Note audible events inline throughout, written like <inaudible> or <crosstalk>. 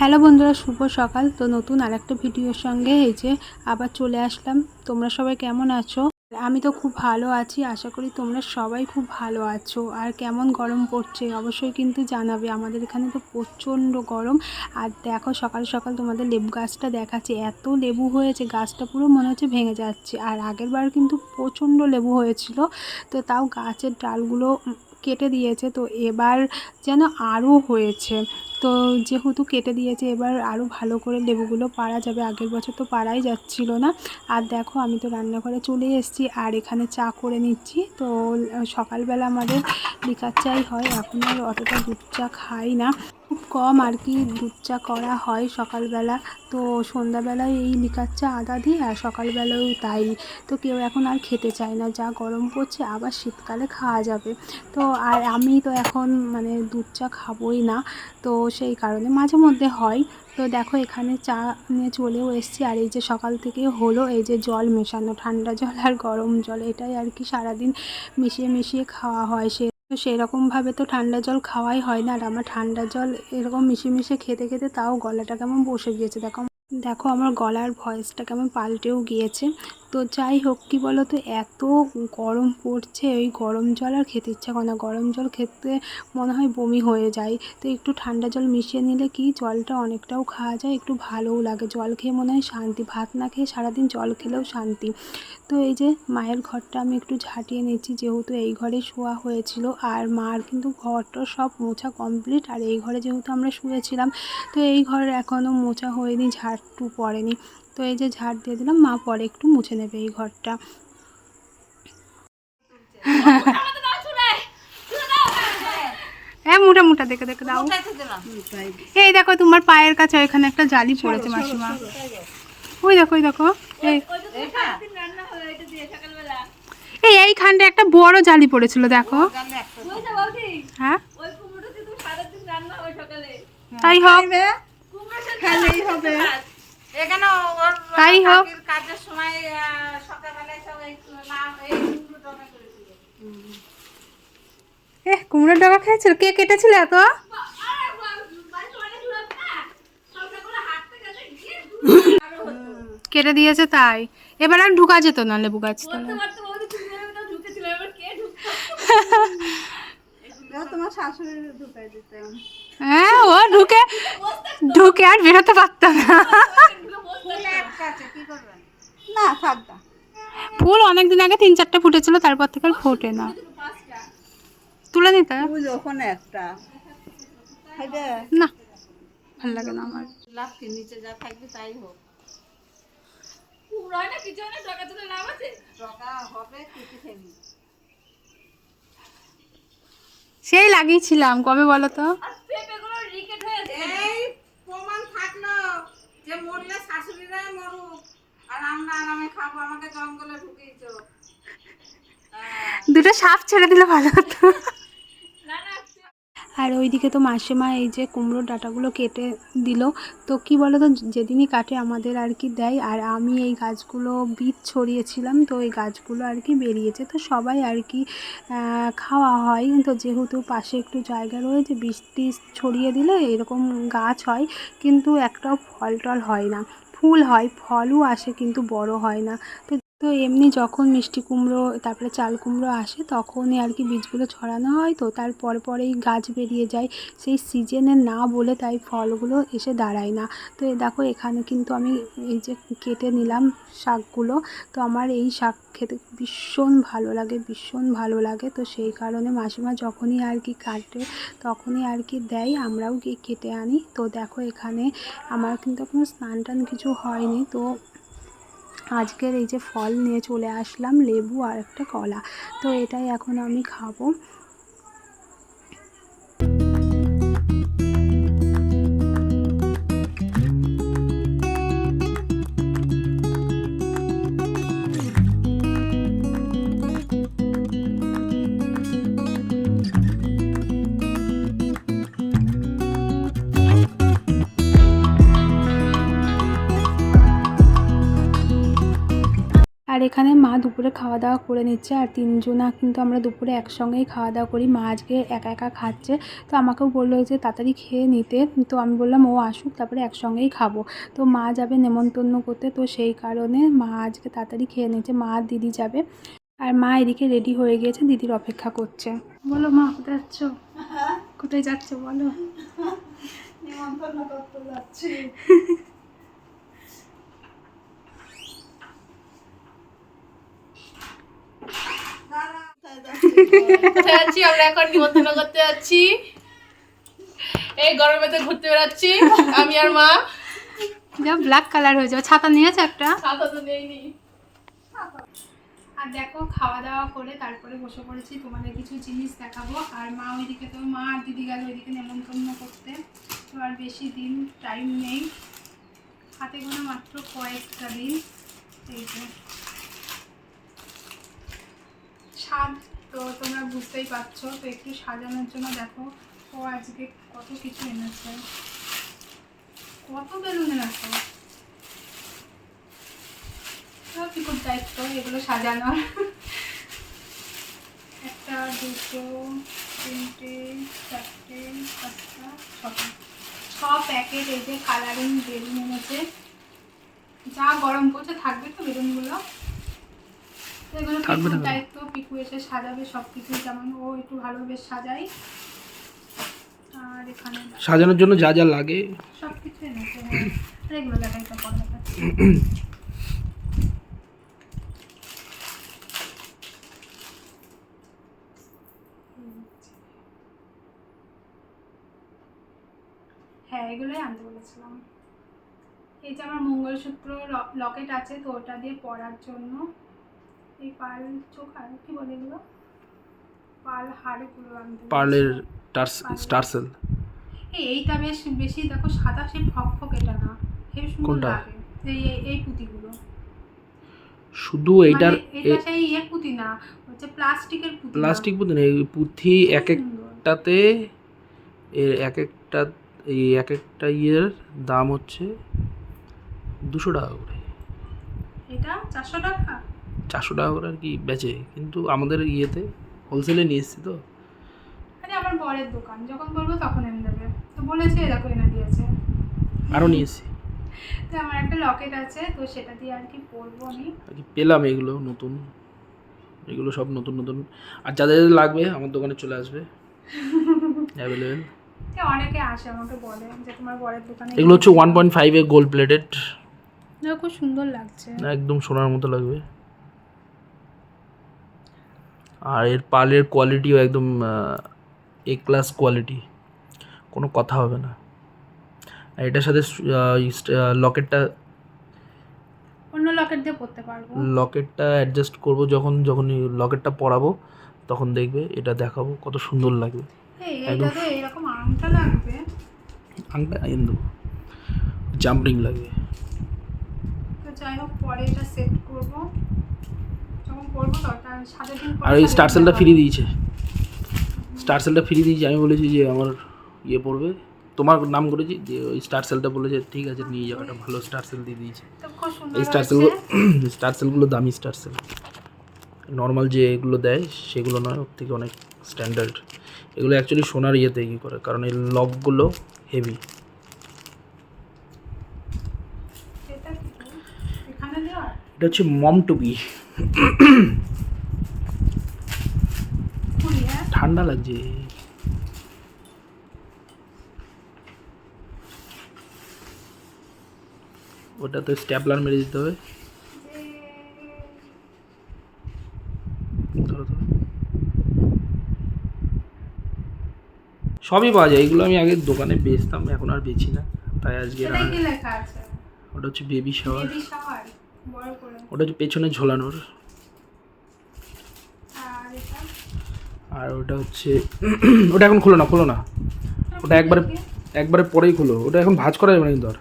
Hello বন্ধুরা, শুভ সকাল। তো নতুন আর একটা ভিডিওর সঙ্গে এই যে আবার চলে আসলাম। তোমরা সবাই কেমন আছো? আমি তো খুব ভালো আছি, আশা করি তোমরা সবাই খুব ভালো আছো। আর কেমন গরম পড়ছে অবশ্যই কিন্তু জানাবে। আমাদের এখানে তো প্রচণ্ড গরম। আর দেখো, সকাল সকাল তোমাদের লেবু গাছটা দেখাচ্ছে। এত লেবু হয়েছে, গাছটা পুরো মনে হচ্ছে ভেঙে যাচ্ছে। আর আগের বার কিন্তু প্রচণ্ড লেবু হয়েছিল। তো তাও গাছের ডালগুলো কেটে দিয়েছে। তো এবার যেন আরও হয়েছে। তো যেহেতু কেটে দিয়েছে, এবার আরও ভালো করে লেবুগুলো পাড়া যাবে। আগের বছর তো পাড়াই যাচ্ছিল না। আর দেখো, আমি তো রান্নাঘরে চলে এসেছি আর এখানে চা করে নিচ্ছি। তো সকালবেলা আমাদের লিকার চাই হয়। এখন আর অতটা দুধ চা খাই না। খুব কম আর কি দুধ চা করা হয় সকালবেলা। তো সন্ধ্যাবেলায় এই লিকার চা আদা দিই আর সকালবেলাও তাই। তো কেউ এখন আর খেতে চায় না। যা গরম পড়ছে, আবার শীতকালে খাওয়া যাবে। তো আর আমি তো এখন মানে দুধ চা খাবোই না, তো সেই কারণে মাঝে মধ্যে হয়। তো দেখো এখানে চা নিয়ে চলেও এসেছি আর এই যে সকাল থেকে হলো এই যে জল মেশানো, ঠান্ডা জল আর গরম জল, এটাই আর কি সারাদিন মিশিয়ে মিশিয়ে খাওয়া হয়। সে তো সেরকমভাবে তো ঠান্ডা জল খাওয়াই হয় না আর আমার ঠান্ডা জল এরকম মিশিয়ে মিশিয়ে খেতে খেতে তাও গলাটা কেমন বসে গিয়েছে। দেখো দেখো আমার গলার ভয়েসটা কেমন পাল্টেও গিয়েছে। তো যাই হোক, কী বলো তো এত গরম পড়ছে ওই গরম জল আর খেতে ইচ্ছা করে না। গরম জল খেতে মনে হয় বমি হয়ে যায়। তো একটু ঠান্ডা জল মিশিয়ে নিলে কি জলটা অনেকটাও খাওয়া যায়, একটু ভালোও লাগে। জল খেয়ে মনে হয় শান্তি, ভাত না খেয়ে সারাদিন জল খেলেও শান্তি। তো এই যে মায়ের ঘরটা আমি একটু ঝাঁটিয়ে নিচ্ছি, যেহেতু এই ঘরে শোয়া হয়েছিল। আর মার কিন্তু ঘরটা সব মোছা কমপ্লিট, আর এই ঘরে যেহেতু আমরা শুয়েছিলাম, তো এই ঘর এখনও মোছা হয়নি ঝাড়টু পড়েনি। তো এই যে ঝাড় দিয়ে দিলাম মা পরে একটু মুছে নেবে এই ঘরটা। হ্যাঁ মোটা মোটা দেখে দেখে দাও। এই দেখো তোমার পায়ের কাছে ওইখানে একটা জালি পড়েছে মাসিমা। ওই দেখো ওই দেখো এই। এই এইখানটা একটা বড় জালি পড়েছিল দেখো। হ্যাঁ? তাই খেলেই হবে। এখানে ওর তাই হোক। কাজের সময় সকালবেলায় সব এই না- এই কুমড়ো করেছিল। এ কুমড়োর ডগা খেয়েছিল? কে কেটেছিল এত? কেটে দিয়েছে তাই। এবার আর ঢুকা যেত না লেবু গাছ হ্যাঁ ও ঢুকে ঢুকে আর বেরোতে পারতাম না। না থাক না ফুল অনেকদিন আগে তিন চারটে ফুটেছিল তারপর থেকে আর ফোটে না। তুলে নিতে? ওখানে একটা। না ভালো লাগে না আমার। লাভ কি? নিচে যা থাকবে তাই হোক। টাকা হবে কিছু থাকবে সেই লাগিয়েছিলাম কবে বলো তো এই প্রমাণ থাকল যে মরলে শাশুড়িরাই মরুক। আর আমরা আরামে খাব, আমাকে জঙ্গলে ঢুকিয়েছ। দুটো সাপ ছেড়ে দিলে ভালো হতো। আর ওইদিকে তো মাসিমা এই যে কুমড়োর ডাঁটাগুলো কেটে দিল। তো কি বলো তো যেদিনই কাটে আমাদের আর কি দেয়। আর আমি এই গাছগুলো বীজ ছড়িয়েছিলাম, তো এই গাছগুলো আর কি বেরিয়েছে। তো সবাই আর কি খাওয়া হয়। তো যেহেতু পাশে একটু জায়গা রয়েছে, বীজ টিজ ছড়িয়ে দিলে এরকম গাছ হয়। কিন্তু একটাও ফল টল হয় না। ফুল হয়, ফলও আসে কিন্তু বড় হয় না। তো তো এমনি যখন মিষ্টি কুমড়ো, তারপরে চাল কুমড়ো আসে, তখনই আর কি বীজগুলো ছড়ানো হয়। তো তারপর পরেই গাছ বেরিয়ে যায়। সেই সিজনে না বলে তাই ফলগুলো এসে দাঁড়ায় না। তো এ দেখো, এখানে কিন্তু আমি এই যে কেটে নিলাম শাকগুলো। তো আমার এই শাক খেতে ভীষণ ভালো লাগে, ভীষণ ভালো লাগে। তো সেই কারণে মাসিমা যখনই আর কি কাটে, তখনই আর কি দেয়, আমরাও গিয়ে কেটে আনি। তো দেখো, এখানে আমার কিন্তু এখনও স্নান টান কিছু হয়নি। তো আজকের এই যে ফল নিয়ে চলে আসলাম, লেবু আর একটা কলা। তো এটাই এখন আমি খাব। আর এখানে মা দুপুরে খাওয়া দাওয়া করে নিচ্ছে আর তিনজনা কিন্তু আমরা দুপুরে একসঙ্গেই খাওয়া দাওয়া করি। মা আজকে একা একা খাচ্ছে। তো আমাকেও বলল যে তাড়াতাড়ি খেয়ে নিতে। তো আমি বললাম ও আসুক তারপরে একসঙ্গেই খাব। তো মা যাবে নেমন্তন্ন করতে। তো সেই কারণে মা আজকে তাড়াতাড়ি খেয়ে নিচ্ছে। মা আর দিদি যাবে। আর মা এদিকে রেডি হয়ে গিয়েছে দিদির অপেক্ষা করছে। বলো মা কোথায় যাচ্ছ? কোথায় যাচ্ছ বলো? নিমন্ত্রণ করতে যাচ্ছি। <laughs> কোথায় আমরা এখন নিমন্ত্রণ করতে যাচ্ছি। এই গরমেতে ঘুরতে বেড়াচ্ছি। আমি আর মা। যা ব্ল্যাক কালার হয়ে যাবে ছাতা নিয়েছে একটা? ছাতা তো নেইনি। আর দেখো খাওয়া দাওয়া করে তারপরে বসে পড়েছি। তোমাদের কিছু জিনিস দেখাবো। আর মা ওইদিকে তো মা আর দিদি গেল ওইদিকে নেমন্তন্ন করতে। তো আর বেশি দিন টাইম নেই। হাতে গোনা মাত্র কয়েকটা দিন। এই যে স্বাদ তো তোমরা বুঝতেই পারছ। তো একটু সাজানোর জন্য দেখো, ও আজকে কত কিছু এনেছে। কত বেলুন এনেছে। পিকুর দায়িত্ব এগুলো সাজানোর? একটা, দুটো, তিনটে, চারটে, পাঁচটা, ছটা। ছ প্যাকেট এই যে কালারিং বেলুন এনেছে। যা গরম পড়ছে থাকবে তো বেলুনগুলো? এগুলো পিকুর দায়িত্ব পিকু এসে সাজাবে সব কিছু যেমন ও একটু ভালোভাবে সাজাই। আর এখানে সাজানোর জন্য যা যা লাগে। সব কিছু এনেছে হ্যাঁ। আর এগুলো দেখাই তো পরে হ্যাঁ এগুলোই আনতে বলেছিলাম। এই যে আমার মঙ্গলসূত্র লকেট আছে তো ওটা দিয়ে পরার জন্য এই পাল চোখা কি বলে এগুলো? পাল হাড়গুলো পার্লের স্টারসেল এইটা বেশ বেশি দেখো সাদা ফক ফক এটা না হেবি সুন্দর লাগে। এই এই- পুঁতিগুলো। শুধু এইটার মানে এটা সেই ইয়ে পুঁতি না হচ্ছে প্লাস্টিকের পুঁতি প্লাস্টিক পুঁতি না এই পুঁথি এক একটাতে এর এক একটা এই এক একটা ইয়ের দাম হচ্ছে দুশো টাকা করে। এটা চারশো টাকা? চারশো টাকা করে আর কি বেচে। কিন্তু আমাদের ইয়েতে হোলসেলে নিয়ে এসেছি তো। আরে আমার বরের দোকান যখন বলব তখন এনে দেবে। তো বলেছে এরকম এনে দিয়েছে। আরও নিয়ে এসেছি। তো আমার একটা লকেট আছে তো সেটা দিয়ে আর কি পরবো আমি। আর কি পেলাম এগুলো নতুন। এগুলো সব নতুন নতুন। আর যাদের যাদের লাগবে আমার দোকানে চলে আসবে। <laughs> অ্যাভেলেবেল অনেকে আসে আমাকে বলে যে তোমার বরের দোকানে এগুলো হচ্ছে ওয়ান পয়েন্ট ফাইভে গোল্ড প্লেটেড খুব সুন্দর লাগছে। একদম সোনার মতো লাগবে। আর এর পালের কোয়ালিটিও একদম এ ক্লাস কোয়ালিটি কোনো কথা হবে না। আর এটার সাথে লকেটটা অন্য লকেট দিয়ে পরতে পারব। লকেটটা অ্যাডজাস্ট করব যখন যখন লকেটটা পরাবো তখন দেখবে এটা দেখাবো কত সুন্দর লাগবে। এরকম আংটা লাগবে। আংটা এনে দেবো জাম্পিং লাগবে। তো যাই হোক পরে এটা সেট করব। আর এই সাথে স্টার সেলটা। ফ্রি দিয়েছে। স্টার সেলটা ফ্রি দিয়েছে আমি বলেছি যে আমার ইয়ে পড়বে। তোমার নাম করেছি যে ওই স্টার সেলটা বলেছে ঠিক আছে নিয়ে যাও একটা ভালো স্টার সেল দিয়ে দিয়েছে। এই স্টার। সেলগুলো স্টার সেলগুলো দামি স্টার সেল নর্মাল যে এগুলো দেয় সেগুলো নয় ওর থেকে অনেক স্ট্যান্ডার্ড এগুলো অ্যাকচুয়ালি সোনার ইয়েতে কি করে কারণ এই লকগুলো হেভি এটা হচ্ছে মম টুপি খুলি হ্যাঁ ঠান্ডা লাগছে। ওটা তো স্ট্যাপলার মেরে দিতে হবে। সবই পাওয়া যায়। এগুলো আমি আগে দোকানে বেচতাম এখন আর বেচি না। তাই আজকে ওটা হচ্ছে বেবি শাওয়ার বেবি শাওয়ার বড় করে ওটা হচ্ছে পেছনে ঝোলানোর। আর ওটা হচ্ছে <clears throat> ওটা এখন খুলো না খুলো না। ওটা একবারে একবারে পরেই খুলো। ওটা এখন ভাজ করা যাবে না কিন্তু আর।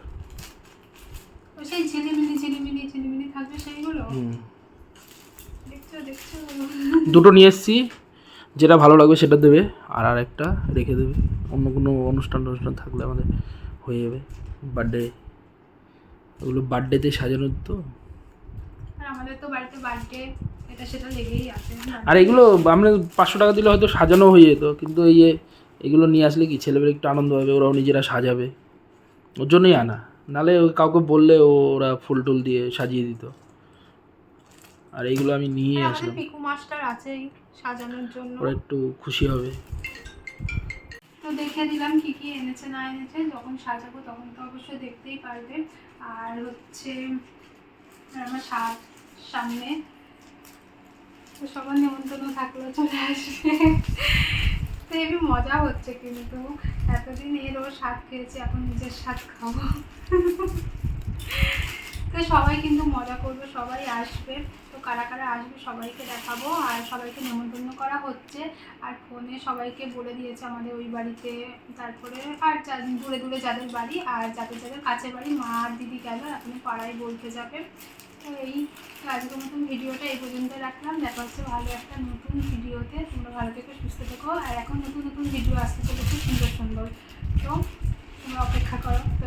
দুটো নিয়ে এসেছি। যেটা ভালো লাগবে সেটা দেবে। আর আর একটা রেখে দেবে। অন্য কোনো অনুষ্ঠান অনুষ্ঠান থাকলে আমাদের হয়ে যাবে। বার্থডে ওগুলো বার্থডেতে সাজানোর তো। আমাদের তো বাড়িতে বার্থডে এটা সেটা লেগেই আছে। আর এগুলো আমরা পাঁচশো টাকা দিলে হয়তো সাজানো হয়ে যেত কিন্তু এই যে এগুলো নিয়ে আসলে কি ছেলেমেয়ে একটু আনন্দ হবে ওরাও নিজেরা সাজাবে। ওর জন্যই আনা নালে কাউকে বললে ওরা ফুল টুল দিয়ে সাজিয়ে দিত। আর এইগুলো আমি নিয়ে আসলাম। পিকু মাস্টার আছেই সাজানোর জন্য। ওরা একটু খুশি হবে। তো দেখে দিলাম কি কি এনেছে না এনেছে যখন সাজাবো তখন তো অবশ্যই দেখতেই পারবে। আর হচ্ছে আমার সাত সামনে। তো সবার নেমন্তন্ন থাকল, চলে আসবে। তো এমনি মজা হচ্ছে কিন্তু। এতদিন এরও স্বাদ খেয়েছি, এখন নিজের স্বাদ খাব। তো সবাই কিন্তু মজা করবে, সবাই আসবে। তো কারা কারা আসবে সবাইকে দেখাবো, আর সবাইকে নেমন্তন্ন করা হচ্ছে। আর ফোনে সবাইকে বলে দিয়েছে আমাদের ওই বাড়িতে। তারপরে আর দূরে দূরে যাদের বাড়ি আর যাদের যাদের কাছে বাড়ি, মা আর দিদি গেল, এখন পাড়ায় বলতে যাবে। তো এই আজকের মতন ভিডিওটা এই পর্যন্ত রাখলাম। দেখা হচ্ছে ভালো একটা নতুন ভিডিওতে। তোমরা ভালো থেকে, সুস্থ থেকো। আর এখন নতুন নতুন ভিডিও আসতে চলেছে সুন্দর সুন্দর। তো তোমরা অপেক্ষা করো। তো